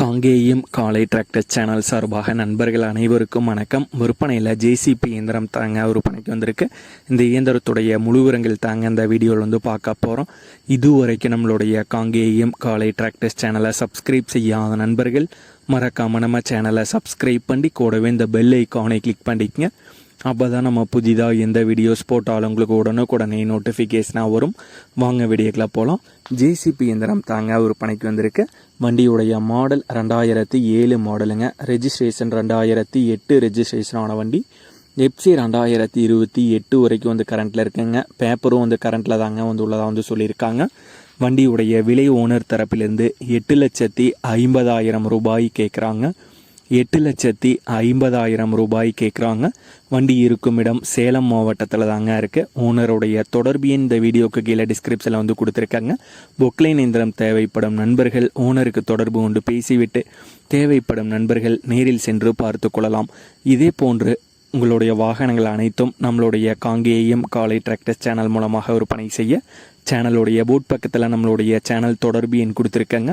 காங்கேயம் காலை tractor channel சார்பாக நண்பர்கள் அனைவருக்கும் வணக்கம். விற்பனையில் ஜேசிபி இயந்திரம் தாங்க விற்பனைக்கு வந்திருக்கு. இந்த இயந்திரத்துடைய முழு விவரங்கள் தாங்க இந்த வீடியோவில் வந்து பார்க்க போகிறோம் இதுவரைக்கும் நம்மளுடைய காங்கேயம் காலை டிராக்டர்ஸ் சேனலை சப்ஸ்கிரைப் செய்யாத நண்பர்கள் மறக்காமல் நம்ம சேனலை சப்ஸ்கிரைப் பண்ணி கூடவே இந்த பெல் ஐக்கானை கிளிக் பண்ணிக்கங்க. அப்போ தான் நம்ம புதிதாக எந்த வீடியோஸ் போட்டாலும் உங்களுக்கு உடனுக்குடனே நோட்டிஃபிகேஷனாக வரும். வாங்க வீடியோக்கில் போகலாம் ஜேசிபி இயந்திரம் தாங்க விற்பனைக்கு வந்திருக்கு. வண்டியுடைய மாடல் ரெண்டாயிரத்தி ஏழு மாடலுங்க ரெஜிஸ்ட்ரேஷன் ரெண்டாயிரத்தி எட்டு ரெஜிஸ்ட்ரேஷன் ஆன வண்டி. எப்சி ரெண்டாயிரத்தி இருபத்தி எட்டு வரைக்கும் வந்து கரண்ட்டில் இருக்குங்க. பேப்பரும் வந்து கரண்ட்டில் தாங்க வந்து உள்ளதாக வந்து சொல்லியிருக்காங்க. வண்டியுடைய விலை ஓனர் தரப்பிலிருந்து எட்டு லட்சத்தி ஐம்பதாயிரம் ரூபாய் கேட்குறாங்க எட்டு லட்சத்தி ஐம்பதாயிரம் ரூபாய் கேட்குறாங்க. வண்டி இருக்கும் இடம் சேலம் மாவட்டத்தில் தாங்க இருக்குது ஓனருடைய தொடர்பு எண் இந்த வீடியோக்கு கீழே டிஸ்கிரிப்ஷனில் வந்து கொடுத்துருக்காங்க. பொக்லைன் இயந்திரம் தேவைப்படும் நண்பர்கள் ஓனருக்கு தொடர்பு கொண்டு பேசிவிட்டு தேவைப்படும் நண்பர்கள் நேரில் சென்று பார்த்து கொள்ளலாம். இதே போன்று உங்களுடைய வாகனங்கள் அனைத்தும் நம்மளுடைய காங்கேயம் காலை டிராக்டர்ஸ் சேனல் மூலமாக விற்பனை செய்ய சேனலுடைய பூட் பக்கத்தில் நம்மளுடைய சேனல் தொடர்பு எண் கொடுத்துருக்கேங்க.